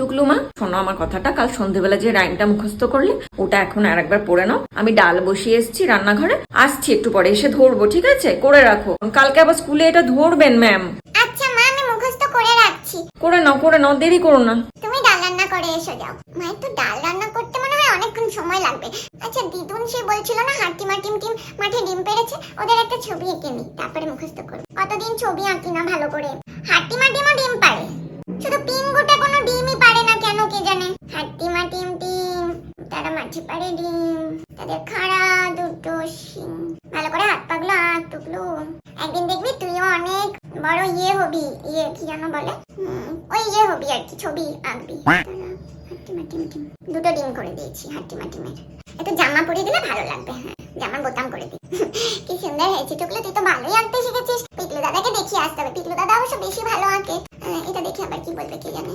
টুকলু মা শোনো আমার কথাটা কাল সন্ধেবেলা যে রাইমটা মুখস্থ করলে ওটা এখন আর একবার পড়ে নাও। আমি ডাল বসিয়ে এসেছি রান্নাঘরে আসছি একটু পরে এসে ধরবো ঠিক আছে? করে রাখো। কালকে আবার স্কুলে এটা ধরবেন ম্যাম। আচ্ছা মা আমি মুখস্থ করে রাখছি। করে নাও করে নাও দেরি করো না। তুমি ডাল রান্না করে এসো যাও। মায়ের তো ডাল রান্না করতে মনে হয় অনেকক্ষণ সময় লাগবে। আচ্ছা দিদুন সে বলছিল না হাট্টিমা টিম টিম মাঠে ডিম পেড়েছে ওদের একটা ছবি এঁকে নি তারপরে মুখস্থ করব। কতদিন ছবি আঁকি না ভালো করে? তারা পারে ডিম তাদের খাড়া দুটো শিং। ভালো করে হাত পাগলো আঁক টুকলো একদিন দেখবি তুইও অনেক বড় ইয়ে হবি ইয়ে কি যেন বলে? ওই ইয়ে হবি আর কি ছবি আঁকবি। টিম দুটো ডিম করে দিয়েছি হাট্টিমা টিমের একটু জামা পরিয়ে দিলে ভালো লাগবে হ্যাঁ। জামার বোতাম করে দিই। কি সুন্দর হয়েছে টুকলো। তুই তো ভালোই আঁকতে শিখেছিস। পিকলু দাদাকে দেখিয়ে আসতে হবে। পিকলু দাদা অবশ্য বেশি ভালো আঁকে। এটা দেখে আবার কি বলবে কে জানে?